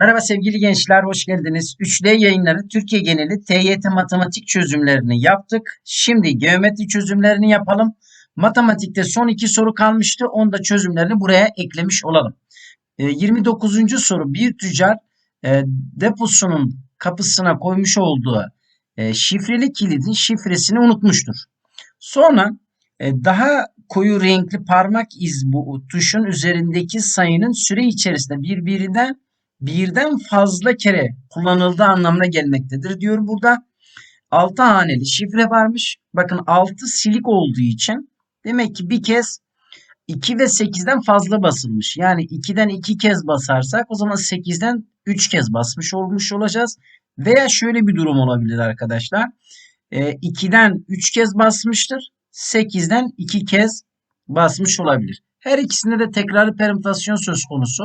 Merhaba sevgili gençler, hoş geldiniz. 3D yayınları Türkiye geneli TYT matematik çözümlerini yaptık. Şimdi geometri çözümlerini yapalım. Matematikte son iki soru kalmıştı. Onu da çözümlerini buraya eklemiş olalım. E, 29. soru bir tüccar e, deposunun kapısına koymuş olduğu e, şifreli kilidin şifresini unutmuştur. Sonra e, daha koyu renkli parmak iz bu tuşun üzerindeki sayının süre içerisinde birbirinden birden fazla kere kullanıldığı anlamına gelmektedir diyor burada. 6 haneli şifre varmış. Bakın 6 silik olduğu için demek ki bir kez 2 ve 8'den fazla basılmış. Yani 2'den 2 kez basarsak o zaman 8'den 3 kez basmış olmuş olacağız. Veya şöyle bir durum olabilir arkadaşlar. 2'den 3 kez basmıştır. 8'den 2 kez basmış olabilir. Her ikisinde de tekrarlı permütasyon söz konusu.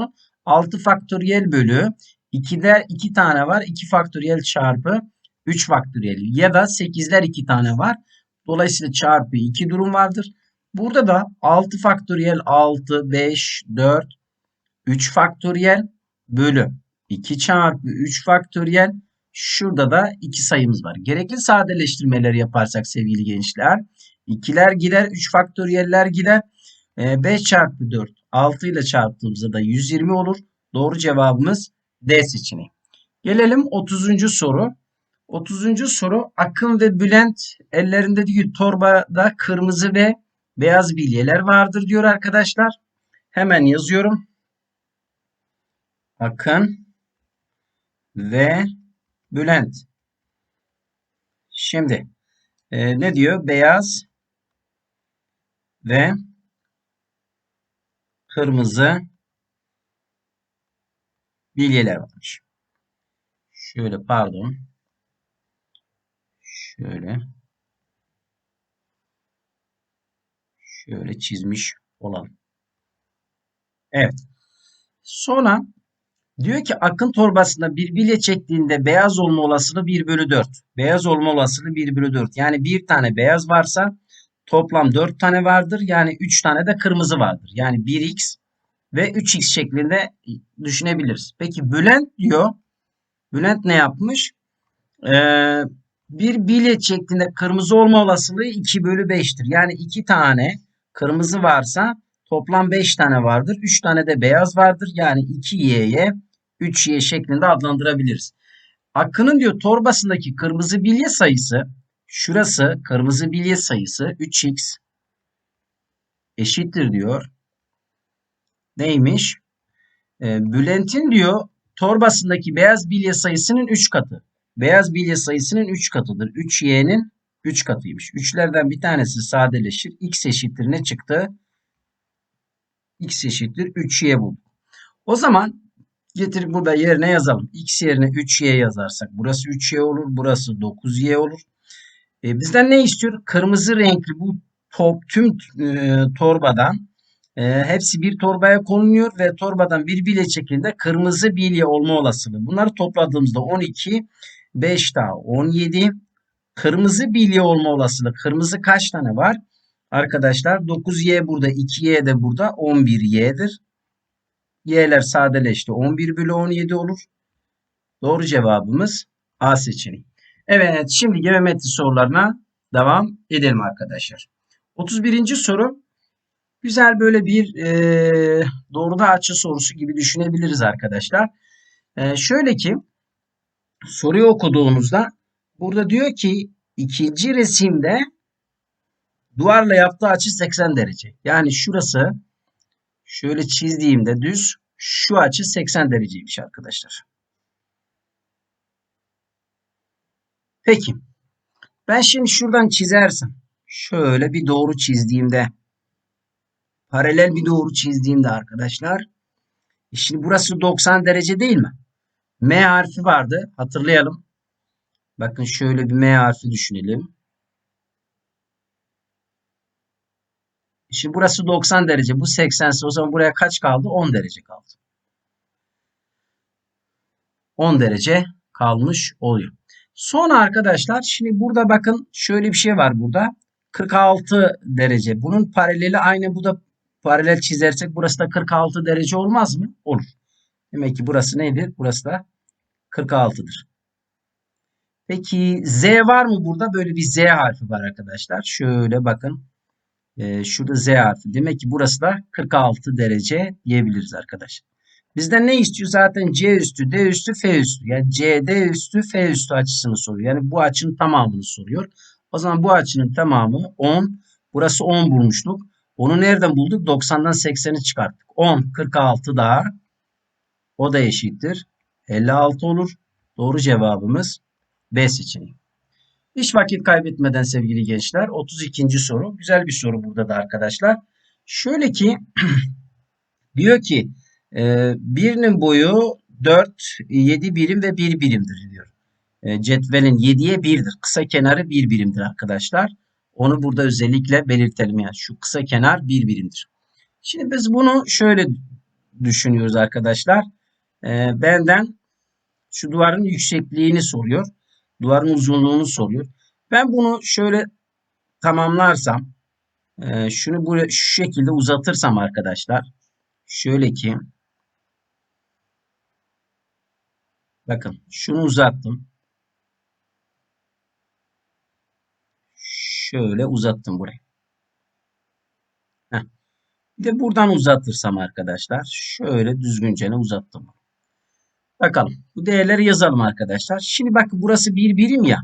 6 faktöriyel bölü 2'de 2 tane var. 2 faktöriyel çarpı 3 faktöriyel ya da 8'ler 2 tane var. Dolayısıyla çarpı 2 durum vardır. Burada da 6 faktöriyel 6, 5, 4, 3 faktöriyel bölü 2 çarpı 3 faktöriyel. Şurada da 2 sayımız var. Gerekli sadeleştirmeleri yaparsak sevgili gençler. 2'ler gider, 3 faktöriyeller gider. 5 çarpı 4 6 ile çarptığımızda da 120 olur. Doğru cevabımız D seçeneği. Gelelim 30. soru. 30. soru Akın ve Bülent ellerindeki torbada kırmızı ve beyaz bilyeler vardır diyor arkadaşlar. Hemen yazıyorum. Akın ve Bülent. Şimdi e, ne diyor? Beyaz ve kırmızı bilyeler varmış. Şöyle pardon. Şöyle. Şöyle çizmiş olalım. Evet. Sonra diyor ki akın torbasında bir bilye çektiğinde beyaz olma olasılığı 1 bölü 4. Beyaz olma olasılığı 1 bölü 4. Yani bir tane beyaz varsa toplam 4 tane vardır. Yani 3 tane de kırmızı vardır. Yani 1x ve 3x şeklinde düşünebiliriz. Peki Bülent diyor. Bülent ne yapmış? Ee, bir bilet şeklinde kırmızı olma olasılığı 2 bölü 5'tir. Yani 2 tane kırmızı varsa toplam 5 tane vardır. 3 tane de beyaz vardır. Yani 2y'ye 3y şeklinde adlandırabiliriz. Akın'ın diyor torbasındaki kırmızı bilye sayısı şurası kırmızı bilye sayısı 3x eşittir diyor. Neymiş? E, Bülent'in diyor torbasındaki beyaz bilye sayısının 3 katı. Beyaz bilye sayısının 3 katıdır. 3y'nin 3 katıymış. 3'lerden bir tanesi sadeleşir. x eşittir ne çıktı? x eşittir 3y bulduk. O zaman getirip burada yerine yazalım. x yerine 3y yazarsak burası 3y olur. Burası 9y olur. E, bizden ne istiyor? Kırmızı renkli bu top, tüm e, torbadan e, hepsi bir torbaya konuluyor ve torbadan bir bilye şeklinde kırmızı bilye olma olasılığı. Bunları topladığımızda 12, 5 daha 17. Kırmızı bilye olma olasılığı. Kırmızı kaç tane var? Arkadaşlar 9y burada, 2y de burada 11y'dir. Y'ler sadeleşti. 11 bölü 17 olur. Doğru cevabımız A seçeneği. Evet şimdi geometri sorularına devam edelim arkadaşlar. 31. soru güzel böyle bir e, doğruda açı sorusu gibi düşünebiliriz arkadaşlar. E, şöyle ki soruyu okuduğunuzda burada diyor ki ikinci resimde duvarla yaptığı açı 80 derece. Yani şurası şöyle çizdiğimde düz şu açı 80 dereceymiş arkadaşlar. Peki. Ben şimdi şuradan çizersem şöyle bir doğru çizdiğimde paralel bir doğru çizdiğimde arkadaşlar e şimdi burası 90 derece değil mi? M harfi vardı. Hatırlayalım. Bakın şöyle bir M harfi düşünelim. E şimdi burası 90 derece. Bu 80 ise o zaman buraya kaç kaldı? 10 derece kaldı. 10 derece kalmış oluyor. Sonra arkadaşlar şimdi burada bakın şöyle bir şey var burada. 46 derece. Bunun paraleli aynı bu da paralel çizersek burası da 46 derece olmaz mı? Olur. Demek ki burası nedir? Burası da 46'dır. Peki Z var mı burada? Böyle bir Z harfi var arkadaşlar. Şöyle bakın. Ee, şurada Z harfi. Demek ki burası da 46 derece diyebiliriz arkadaşlar. Bizden ne istiyor? Zaten C üstü, D üstü, F üstü. Yani CD üstü, F üstü açısını soruyor. Yani bu açının tamamını soruyor. O zaman bu açının tamamı 10. Burası 10 bulmuştuk. Onu nereden bulduk? 90'dan 80'i çıkarttık. 10, 46 daha. O da eşittir. 56 olur. Doğru cevabımız B seçeneği. Hiç vakit kaybetmeden sevgili gençler 32. soru. Güzel bir soru burada da arkadaşlar. Şöyle ki diyor ki e, birinin boyu 4, 7 birim ve 1 birimdir diyor. E, cetvelin 7'ye 1'dir. Kısa kenarı 1 birimdir arkadaşlar. Onu burada özellikle belirtelim. Yani şu kısa kenar 1 birimdir. Şimdi biz bunu şöyle düşünüyoruz arkadaşlar. E, benden şu duvarın yüksekliğini soruyor. Duvarın uzunluğunu soruyor. Ben bunu şöyle tamamlarsam e, şunu buraya şu şekilde uzatırsam arkadaşlar şöyle ki bakın şunu uzattım. Şöyle uzattım burayı. Heh. Bir de buradan uzatırsam arkadaşlar şöyle düzgünce uzattım. Bakalım. Bu değerleri yazalım arkadaşlar. Şimdi bakın burası bir birim ya.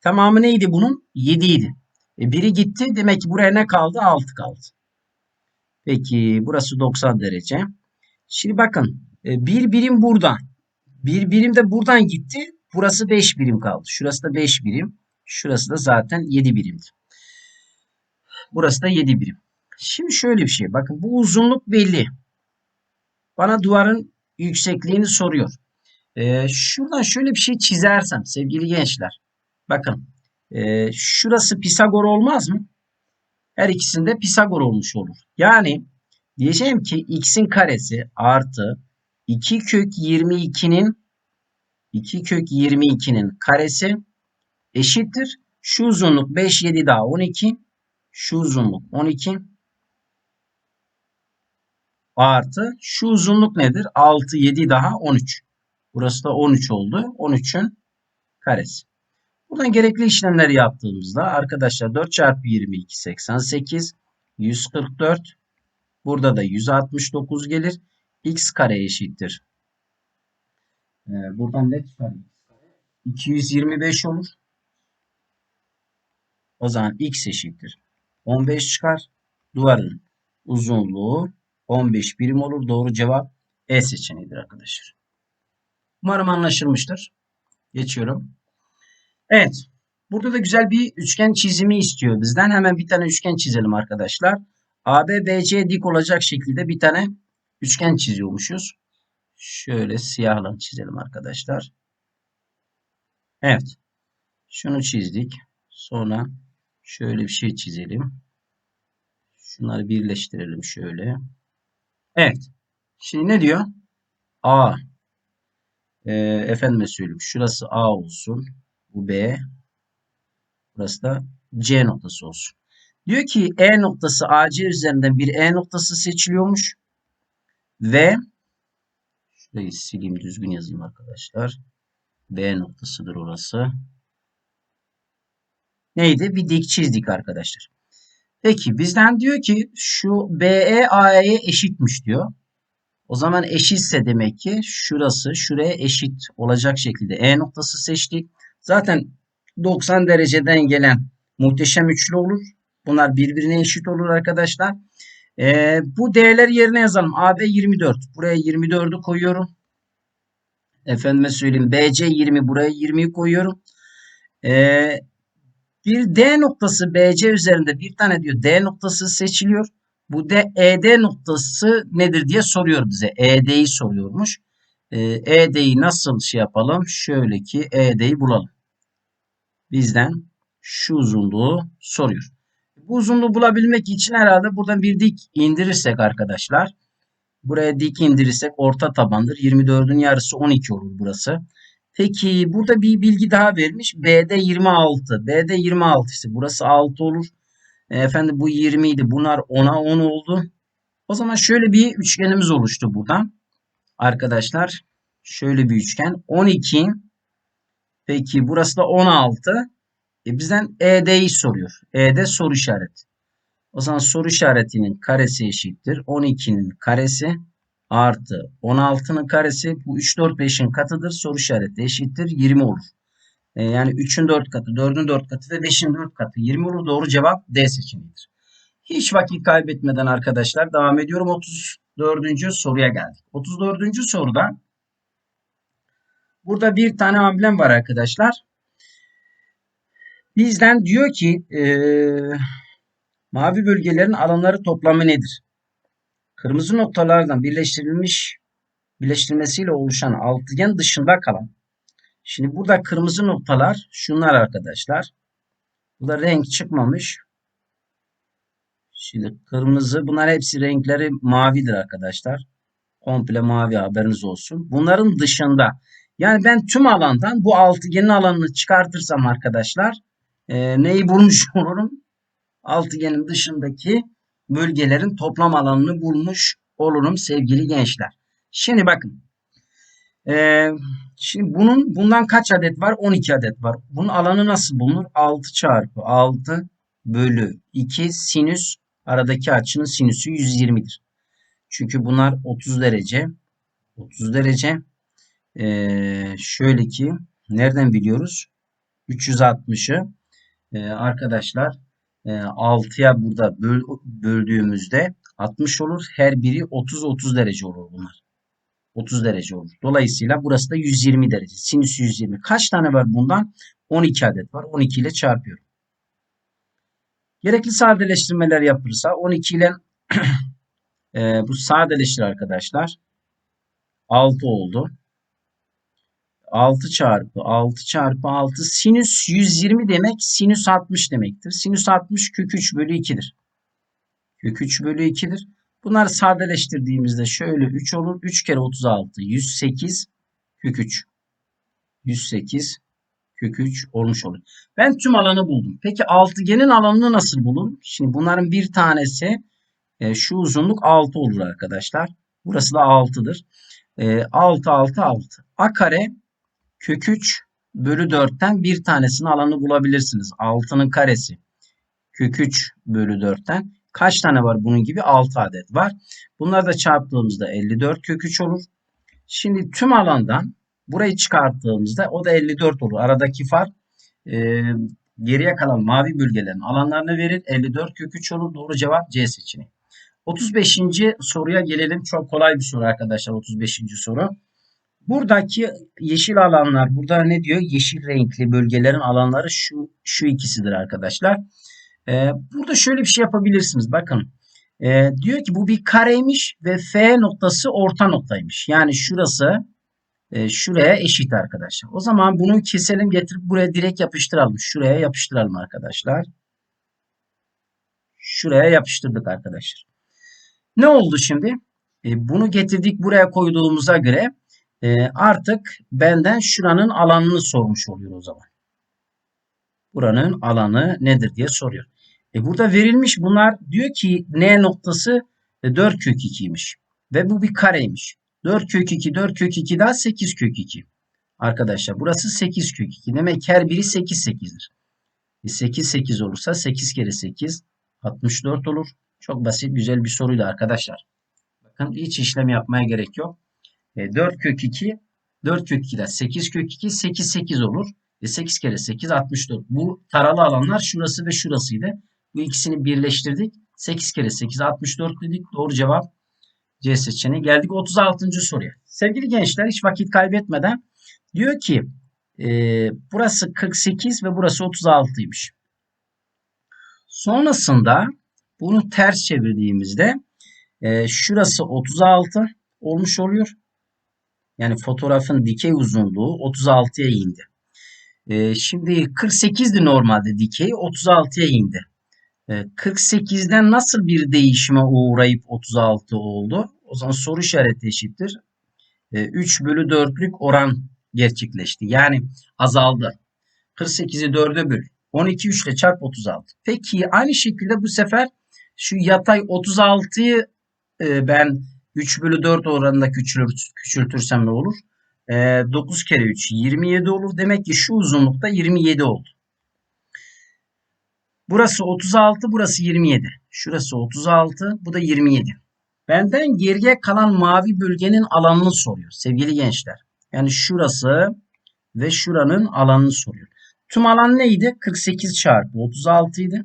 Tamamı neydi bunun? 7 idi. E, biri gitti. Demek ki buraya ne kaldı? 6 kaldı. Peki burası 90 derece. Şimdi bakın. E, bir birim buradan. Bir birim de buradan gitti. Burası 5 birim kaldı. Şurası da 5 birim. Şurası da zaten 7 birimdi. Burası da 7 birim. Şimdi şöyle bir şey. Bakın bu uzunluk belli. Bana duvarın yüksekliğini soruyor. Ee, şuradan şöyle bir şey çizersem sevgili gençler. Bakın. E, şurası Pisagor olmaz mı? Her ikisinde Pisagor olmuş olur. Yani diyeceğim ki x'in karesi artı 2 kök 22'nin 2 kök 22'nin karesi eşittir. Şu uzunluk 5, 7 daha 12. Şu uzunluk 12. Artı şu uzunluk nedir? 6, 7 daha 13. Burası da 13 oldu. 13'ün karesi. Buradan gerekli işlemleri yaptığımızda arkadaşlar 4 çarpı 22 88 144 burada da 169 gelir. X kare eşittir. Ee, buradan ne çıkar? 225 olur. O zaman x eşittir. 15 çıkar. Duvarın uzunluğu 15 birim olur. Doğru cevap E seçeneğidir arkadaşlar. Umarım anlaşılmıştır. Geçiyorum. Evet. Burada da güzel bir üçgen çizimi istiyor bizden. Hemen bir tane üçgen çizelim arkadaşlar. AB, BC dik olacak şekilde bir tane üçgen çiziyormuşuz. Şöyle siyahla çizelim arkadaşlar. Evet. Şunu çizdik. Sonra şöyle bir şey çizelim. Şunları birleştirelim şöyle. Evet. Şimdi ne diyor? A. E, efendime söyleyeyim. Şurası A olsun. Bu B. Burası da C noktası olsun. Diyor ki E noktası AC üzerinden bir E noktası seçiliyormuş. Ve şurayı sileyim düzgün yazayım arkadaşlar. B noktasıdır orası. Neydi? Bir dik çizdik arkadaşlar. Peki bizden diyor ki şu BE AE'ye eşitmiş diyor. O zaman eşitse demek ki şurası şuraya eşit olacak şekilde E noktası seçtik. Zaten 90 dereceden gelen muhteşem üçlü olur. Bunlar birbirine eşit olur arkadaşlar. Ee, bu değerler yerine yazalım. AB 24. Buraya 24'ü koyuyorum. Efendime söyleyeyim. BC 20. Buraya 20'yi koyuyorum. Ee, bir D noktası BC üzerinde bir tane diyor D noktası seçiliyor. Bu D, ED noktası nedir diye soruyor bize. ED'yi soruyormuş. Ee, ED'yi nasıl şey yapalım? Şöyle ki ED'yi bulalım bizden şu uzunluğu soruyor. Bu uzunluğu bulabilmek için herhalde buradan bir dik indirirsek arkadaşlar. Buraya dik indirirsek orta tabandır. 24'ün yarısı 12 olur burası. Peki burada bir bilgi daha vermiş. B'de 26. B'de 26 ise burası 6 olur. E, efendim bu 20 idi. Bunlar 10'a 10 oldu. O zaman şöyle bir üçgenimiz oluştu buradan. arkadaşlar şöyle bir üçgen 12 peki burası da 16 e bizden ED'yi soruyor. ED soru işareti. O zaman soru işaretinin karesi eşittir. 12'nin karesi artı 16'nın karesi. Bu 3, 4, 5'in katıdır. Soru işareti eşittir. 20 olur. E, yani 3'ün 4 katı, 4'ün 4 katı ve 5'in 4 katı. 20 olur. Doğru cevap D seçeneğidir. Hiç vakit kaybetmeden arkadaşlar devam ediyorum. 34. soruya geldik. 34. soruda burada bir tane amblem var arkadaşlar. Bizden diyor ki eee Mavi bölgelerin alanları toplamı nedir? Kırmızı noktalardan birleştirilmiş birleştirmesiyle oluşan altıgen dışında kalan. Şimdi burada kırmızı noktalar şunlar arkadaşlar. Burada renk çıkmamış. Şimdi kırmızı bunlar hepsi renkleri mavidir arkadaşlar. Komple mavi haberiniz olsun. Bunların dışında yani ben tüm alandan bu altıgenin alanını çıkartırsam arkadaşlar e, neyi bulmuş olurum? altıgenin dışındaki bölgelerin toplam alanını bulmuş olurum sevgili gençler. Şimdi bakın. Ee, şimdi bunun bundan kaç adet var? 12 adet var. Bunun alanı nasıl bulunur? 6 çarpı 6 bölü 2 sinüs aradaki açının sinüsü 120'dir. Çünkü bunlar 30 derece. 30 derece. Ee, şöyle ki nereden biliyoruz? 360'ı ee, arkadaşlar 6'ya e, burada böl, böldüğümüzde 60 olur. Her biri 30-30 derece olur bunlar. 30 derece olur. Dolayısıyla burası da 120 derece. Sinüs 120. Kaç tane var bundan? 12 adet var. 12 ile çarpıyorum. Gerekli sadeleştirmeler yapılırsa 12 ile e, bu sadeleştir arkadaşlar. 6 oldu. 6 çarpı 6 çarpı 6 sinüs 120 demek sinüs 60 demektir. Sinüs 60 kök 3 bölü 2'dir. Kök 3 bölü 2'dir. Bunları sadeleştirdiğimizde şöyle 3 olur. 3 kere 36 108 kök 3. 108 kök 3 olmuş olur. Ben tüm alanı buldum. Peki altıgenin alanını nasıl bulurum? Şimdi bunların bir tanesi e, şu uzunluk 6 olur arkadaşlar. Burası da 6'dır. E, 6 6 6. A kare kök 3 bölü 4'ten bir tanesinin alanı bulabilirsiniz. 6'nın karesi. Kök 3 bölü 4'ten kaç tane var bunun gibi? 6 adet var. Bunları da çarptığımızda 54 kök 3 olur. Şimdi tüm alandan burayı çıkarttığımızda o da 54 olur. Aradaki fark e, geriye kalan mavi bölgelerin alanlarını verir. 54 kök 3 olur. Doğru cevap C seçeneği. 35. soruya gelelim. Çok kolay bir soru arkadaşlar 35. soru. Buradaki yeşil alanlar, burada ne diyor? Yeşil renkli bölgelerin alanları şu şu ikisidir arkadaşlar. Ee, burada şöyle bir şey yapabilirsiniz. Bakın. Ee, diyor ki bu bir kareymiş ve F noktası orta noktaymış. Yani şurası e, şuraya eşit arkadaşlar. O zaman bunu keselim getirip buraya direkt yapıştıralım. Şuraya yapıştıralım arkadaşlar. Şuraya yapıştırdık arkadaşlar. Ne oldu şimdi? E, bunu getirdik buraya koyduğumuza göre e, artık benden şuranın alanını sormuş oluyor o zaman. Buranın alanı nedir diye soruyor. E burada verilmiş bunlar diyor ki N noktası 4 e, kök 2'ymiş. Ve bu bir kareymiş. 4 kök 2, 4 kök 2 daha 8 kök 2. Arkadaşlar burası 8 kök 2. Demek her biri 8 8'dir. E 8 8 olursa 8 kere 8 64 olur. Çok basit güzel bir soruydu arkadaşlar. Bakın hiç işlem yapmaya gerek yok. E, 4 kök 2 4 kök 2'den 8 kök 2 8 8 olur. E, 8 kere 8 64. Bu taralı alanlar şurası ve şurasıydı. Bu ikisini birleştirdik. 8 kere 8 64 dedik. Doğru cevap C seçeneği. Geldik 36. soruya. Sevgili gençler hiç vakit kaybetmeden diyor ki e, burası 48 ve burası 36'ymış. Sonrasında bunu ters çevirdiğimizde e, şurası 36 olmuş oluyor. Yani fotoğrafın dikey uzunluğu 36'ya indi. Ee, şimdi 48'di normalde dikey 36'ya indi. Ee, 48'den nasıl bir değişime uğrayıp 36 oldu? O zaman soru işareti eşittir. Ee, 3 bölü 4'lük oran gerçekleşti. Yani azaldı. 48'i 4'e böl. 12 3 ile çarp 36. Peki aynı şekilde bu sefer şu yatay 36'yı e, ben 3 bölü 4 oranında küçülür, küçültürsem ne olur? Ee, 9 kere 3 27 olur. Demek ki şu uzunlukta 27 oldu. Burası 36, burası 27. Şurası 36, bu da 27. Benden geriye kalan mavi bölgenin alanını soruyor sevgili gençler. Yani şurası ve şuranın alanını soruyor. Tüm alan neydi? 48 çarpı 36 idi.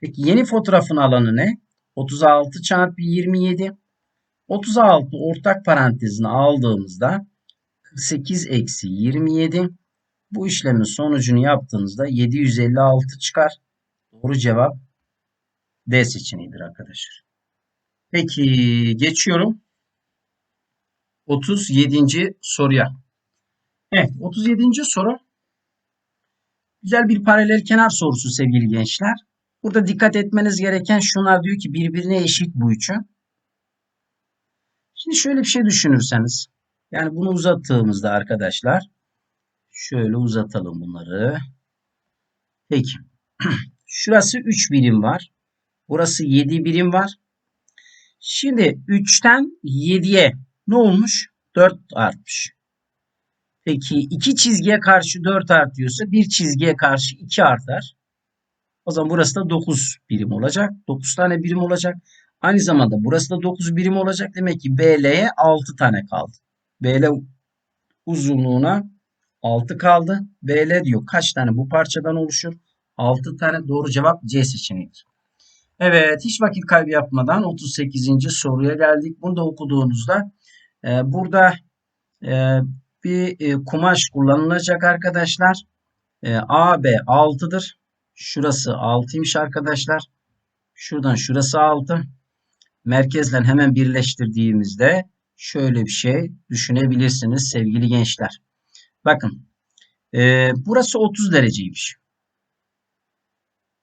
Peki yeni fotoğrafın alanı ne? 36 çarpı 27. 36 ortak parantezine aldığımızda 48 eksi 27. Bu işlemin sonucunu yaptığınızda 756 çıkar. Doğru cevap D seçeneğidir arkadaşlar. Peki geçiyorum 37. soruya. Evet 37. soru güzel bir paralel kenar sorusu sevgili gençler. Burada dikkat etmeniz gereken şunlar diyor ki birbirine eşit bu üçü. Şimdi şöyle bir şey düşünürseniz yani bunu uzattığımızda arkadaşlar şöyle uzatalım bunları. Peki şurası 3 birim var. Burası 7 birim var. Şimdi 3'ten 7'ye ne olmuş? 4 artmış. Peki iki çizgiye karşı 4 artıyorsa bir çizgiye karşı 2 artar. O zaman burası da 9 birim olacak. 9 tane birim olacak. Aynı zamanda burası da 9 birim olacak. Demek ki BL'ye 6 tane kaldı. BL uzunluğuna 6 kaldı. BL diyor kaç tane bu parçadan oluşur? 6 tane doğru cevap C seçeneğidir. Evet hiç vakit kaybı yapmadan 38. soruya geldik. Bunu da okuduğunuzda e, burada e, bir e, kumaş kullanılacak arkadaşlar. E, AB 6'dır. Şurası 6'ymış arkadaşlar. Şuradan şurası 6. Merkezle hemen birleştirdiğimizde şöyle bir şey düşünebilirsiniz sevgili gençler. Bakın e, burası 30 dereceymiş.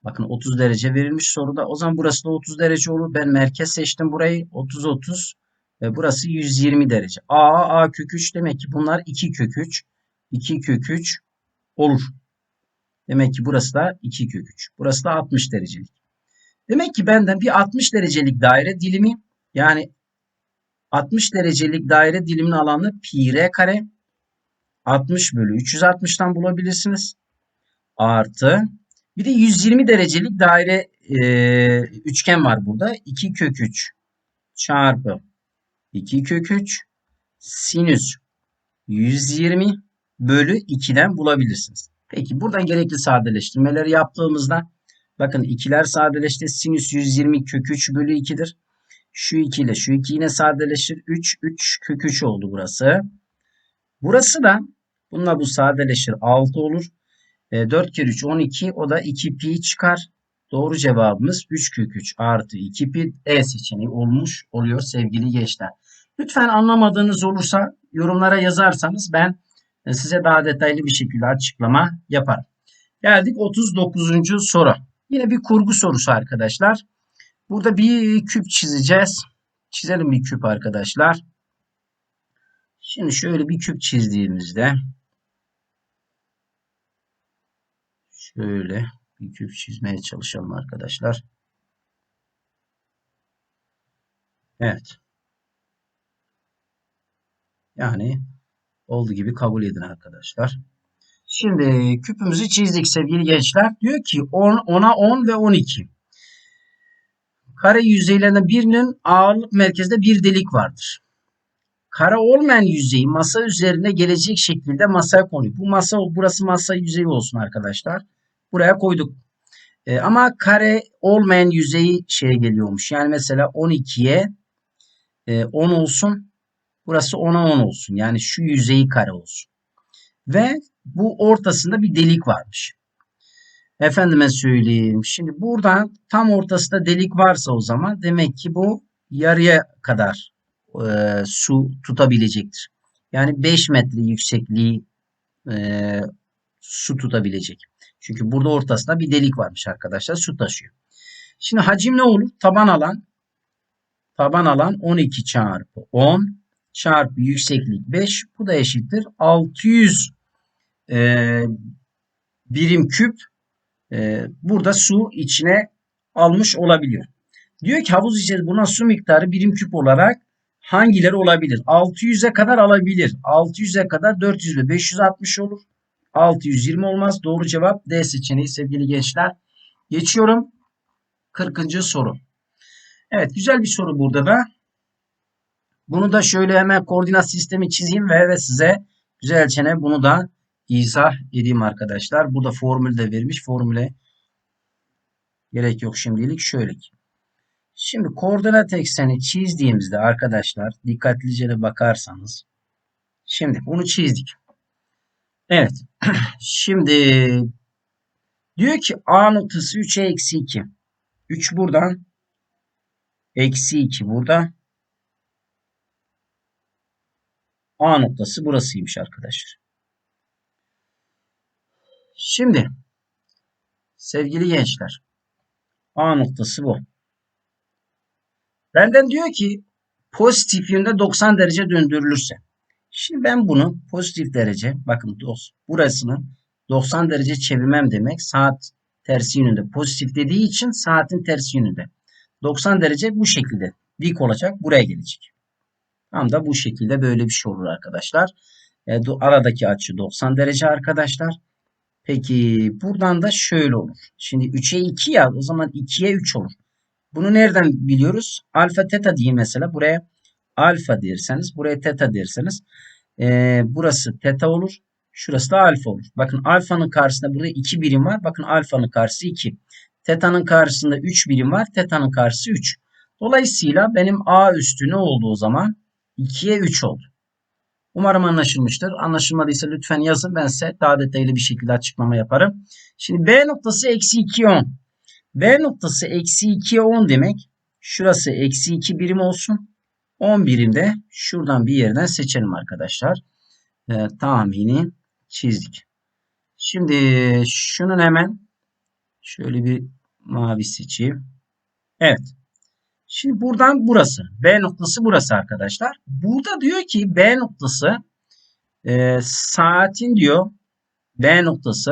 Bakın 30 derece verilmiş soruda. O zaman burası da 30 derece olur. Ben merkez seçtim burayı. 30 30 ve burası 120 derece. A A kök 3 demek ki bunlar 2 kök 3. 2 kök 3 olur. Demek ki burası da 2 kök 3. Burası da 60 derecelik. Demek ki benden bir 60 derecelik daire dilimi yani 60 derecelik daire diliminin alanı pi r kare 60 bölü 360'tan bulabilirsiniz. Artı bir de 120 derecelik daire e, üçgen var burada. 2 kök 3 çarpı 2 kök 3 sinüs 120 bölü 2'den bulabilirsiniz. Peki buradan gerekli sadeleştirmeleri yaptığımızda bakın ikiler sadeleşti. Sinüs 120 kök 3 bölü 2'dir. Şu 2 ile şu 2 yine sadeleşir. 3 3 kök 3 oldu burası. Burası da bununla bu sadeleşir 6 olur. E, 4 kere 3 12 o da 2 pi çıkar. Doğru cevabımız 3 kök 3 artı 2 pi E seçeneği olmuş oluyor sevgili gençler. Lütfen anlamadığınız olursa yorumlara yazarsanız ben size daha detaylı bir şekilde açıklama yaparım. Geldik 39. soru. Yine bir kurgu sorusu arkadaşlar. Burada bir küp çizeceğiz. Çizelim bir küp arkadaşlar. Şimdi şöyle bir küp çizdiğimizde şöyle bir küp çizmeye çalışalım arkadaşlar. Evet. Yani olduğu gibi kabul edin arkadaşlar. Şimdi küpümüzü çizdik sevgili gençler. Diyor ki 10, 10'a 10 ve 12. Kare yüzeylerinden birinin ağırlık merkezinde bir delik vardır. Kare olmayan yüzeyi masa üzerine gelecek şekilde masaya konuyor. Bu masa burası masa yüzeyi olsun arkadaşlar. Buraya koyduk. E, ama kare olmayan yüzeyi şeye geliyormuş. Yani mesela 12'ye e, 10 olsun. Burası 10'a 10 olsun. Yani şu yüzeyi kare olsun. Ve bu ortasında bir delik varmış. Efendime söyleyeyim. Şimdi buradan tam ortasında delik varsa o zaman demek ki bu yarıya kadar e, su tutabilecektir. Yani 5 metre yüksekliği e, su tutabilecek. Çünkü burada ortasında bir delik varmış arkadaşlar. Su taşıyor. Şimdi hacim ne olur? Taban alan taban alan 12 çarpı 10 çarpı yükseklik 5. Bu da eşittir. 600 e, birim küp e, burada su içine almış olabiliyor. Diyor ki havuz içerisinde bulunan su miktarı birim küp olarak hangileri olabilir? 600'e kadar alabilir. 600'e kadar 400 ve 560 olur. 620 olmaz. Doğru cevap D seçeneği sevgili gençler. Geçiyorum. 40. soru. Evet güzel bir soru burada da. Bunu da şöyle hemen koordinat sistemi çizeyim ve, ve size güzelçene bunu da izah edeyim arkadaşlar. Burada formül de vermiş. Formüle gerek yok şimdilik. Şöyle ki. Şimdi koordinat ekseni çizdiğimizde arkadaşlar dikkatlice de bakarsanız. Şimdi bunu çizdik. Evet. Şimdi diyor ki A noktası 3'e eksi 2. 3 buradan. Eksi 2 burada. A noktası burasıymış arkadaşlar. Şimdi sevgili gençler A noktası bu. Benden diyor ki pozitif yönde 90 derece döndürülürse. Şimdi ben bunu pozitif derece bakın burasını 90 derece çevirmem demek saat tersi yönünde pozitif dediği için saatin tersi yönünde. 90 derece bu şekilde dik olacak buraya gelecek. Tam da bu şekilde böyle bir şey olur arkadaşlar. E, aradaki açı 90 derece arkadaşlar. Peki buradan da şöyle olur. Şimdi 3'e 2 ya o zaman 2'ye 3 olur. Bunu nereden biliyoruz? Alfa teta diyeyim mesela. Buraya alfa derseniz, buraya teta derseniz e, burası teta olur. Şurası da alfa olur. Bakın alfanın karşısında burada 2 birim var. Bakın alfanın karşısı 2. Teta'nın karşısında 3 birim var. Teta'nın karşısı 3. Dolayısıyla benim A üstü ne oldu o zaman? 2'ye 3 oldu. Umarım anlaşılmıştır. Anlaşılmadıysa lütfen yazın. Ben size daha detaylı bir şekilde açıklama yaparım. Şimdi B noktası eksi 2 10. B noktası eksi 2'ye 10 demek. Şurası eksi 2 birim olsun. 10 birimde şuradan bir yerden seçelim arkadaşlar. E, tahmini çizdik. Şimdi şunun hemen şöyle bir mavi seçeyim. Evet. Şimdi buradan burası. B noktası burası arkadaşlar. Burada diyor ki B noktası e, saatin diyor B noktası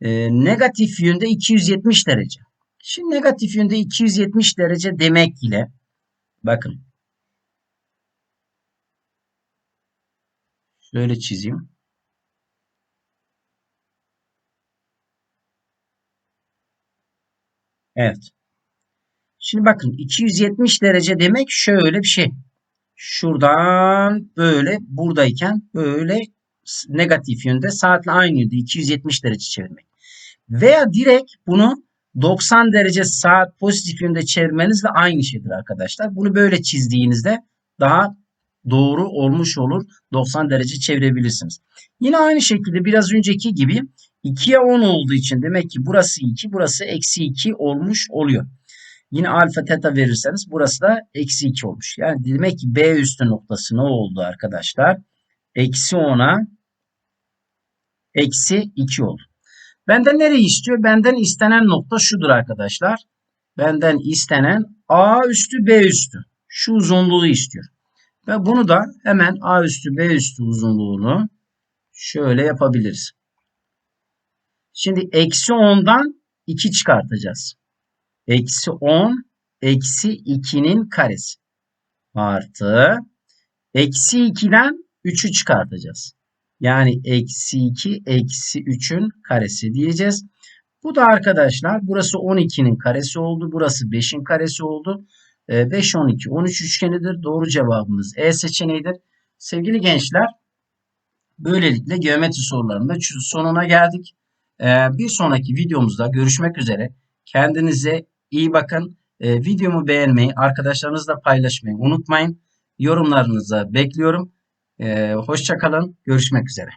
e, negatif yönde 270 derece. Şimdi negatif yönde 270 derece demek ile bakın şöyle çizeyim. Evet. Şimdi bakın 270 derece demek şöyle bir şey. Şuradan böyle buradayken böyle negatif yönde saatle aynı yönde 270 derece çevirmek. Veya direkt bunu 90 derece saat pozitif yönde çevirmenizle aynı şeydir arkadaşlar. Bunu böyle çizdiğinizde daha doğru olmuş olur. 90 derece çevirebilirsiniz. Yine aynı şekilde biraz önceki gibi 2'ye 10 olduğu için demek ki burası 2 burası eksi 2 olmuş oluyor. Yine alfa teta verirseniz burası da eksi 2 olmuş. Yani demek ki B üstü noktası ne oldu arkadaşlar? Eksi 10'a eksi 2 oldu. Benden nereyi istiyor? Benden istenen nokta şudur arkadaşlar. Benden istenen A üstü B üstü. Şu uzunluğu istiyor. Ve bunu da hemen A üstü B üstü uzunluğunu şöyle yapabiliriz. Şimdi eksi 10'dan 2 çıkartacağız. Eksi 10 eksi 2'nin karesi. Artı eksi 2'den 3'ü çıkartacağız. Yani eksi 2 eksi 3'ün karesi diyeceğiz. Bu da arkadaşlar burası 12'nin karesi oldu. Burası 5'in karesi oldu. 5, 12, 13 üçgenidir. Doğru cevabımız E seçeneğidir. Sevgili gençler böylelikle geometri sorularında sonuna geldik. Ee, bir sonraki videomuzda görüşmek üzere. Kendinize iyi bakın. Ee, videomu beğenmeyi, arkadaşlarınızla paylaşmayı unutmayın. Yorumlarınızı bekliyorum. Ee, Hoşçakalın. Görüşmek üzere.